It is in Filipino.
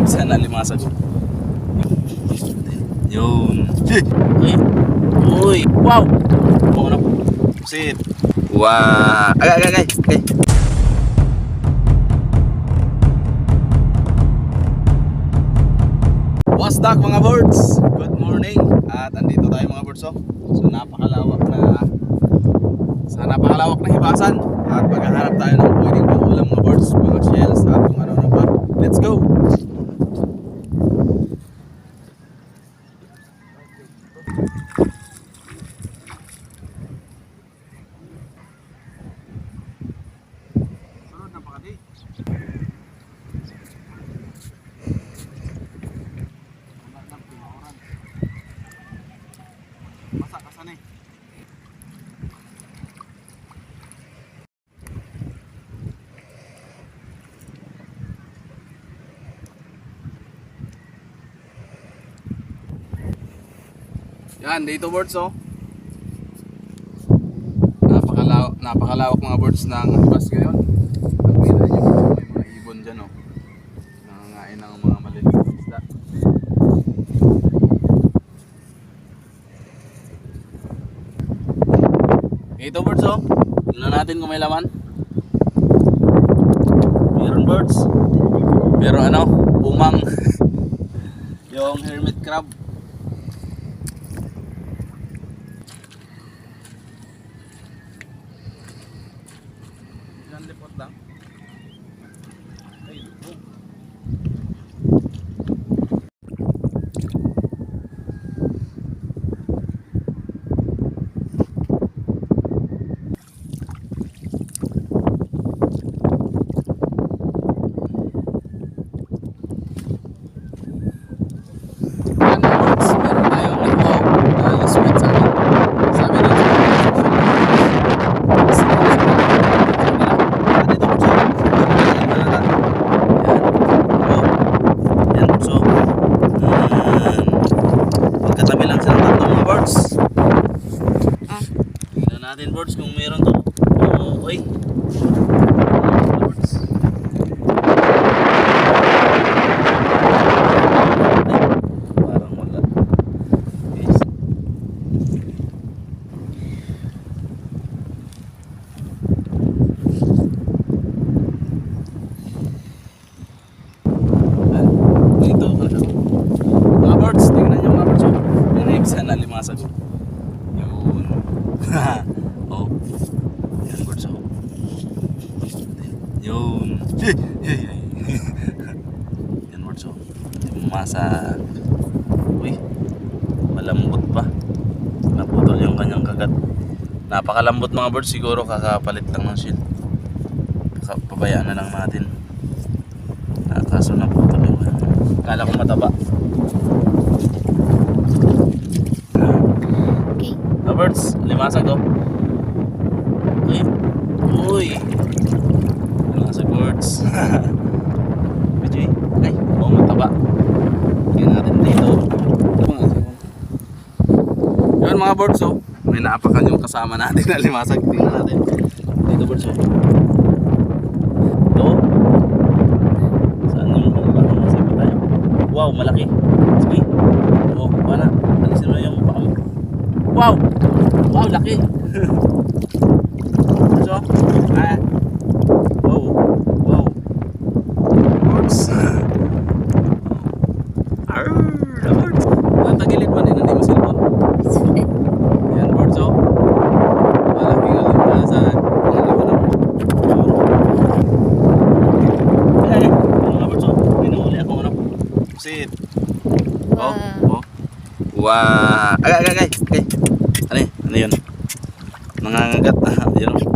Isa na limasag. Yun. Uy. Wow. Mga na. Sit. Wow. Agay, agay, agay. agay. What's up mga birds? Good morning. At andito tayo mga birds oh. So napakalawak na sa napakalawak na hibasan at maghahanap tayo ng pwedeng pangulam mga birds, mga shells at kung ano na pa. Let's go! Sunod na pakati. Wala na, pinauran. Masa kasan eh. Yan, dito birds oh. Napakalawak, napakalawak mga birds ng ibas ngayon. Nakita niyo may mga ibon dyan oh. Nangangain ng mga maliliit isda. Ito birds oh. Tingnan natin kung may laman. Meron birds. Pero ano, umang yung hermit crab. Yan lipot lang. Ay, oh. Yan, birds. Meron tayong lipo. Uh, sweet sa akin. Sabi doon sa Yan, so, magkatabi lang silang tatlong mga birds. Ah, birds kung meron to. Oo, oy. Birds. Parang wala. Dito, ano birds, tingnan nyo mga birds. Yung next na limasag. Yun. oh. Yan birds oh. Yun. Hey, hey, hey. Yan birds oh. Yung masa. Uy. Malambot pa. Naputol yung kanyang kagat. Napakalambot mga birds. Siguro kakapalit lang ng shield. Pabayaan na lang natin. Ah, kaso naputol yung ano. Kala ko mataba. Okay. Birds, limasag to. Uy. Uy. Limasag birds. Medyo eh. Ay, oh, mataba. Tingnan natin dito. Yun mga birds oh. May naapakan yung kasama natin na limasag. Tingnan natin. Dito birds oh. Ito. Saan yung baka masipit tayo? Wow, malaki. Sige. Oh, paano? Alisin mo yung paa. Wow! Wow, laki! so, ah, wow, wow. Birds. Arr, birds. Ang tagilid man din, hindi mo cellphone. Yan, birds, oh. Malaki limpasan. Malaki na. Ay, ano oh. Ano. Oh, oh. Wow. Agay, agay, agay. agay. Ano yun? Ano yun? Nangangagat. Yun. oh.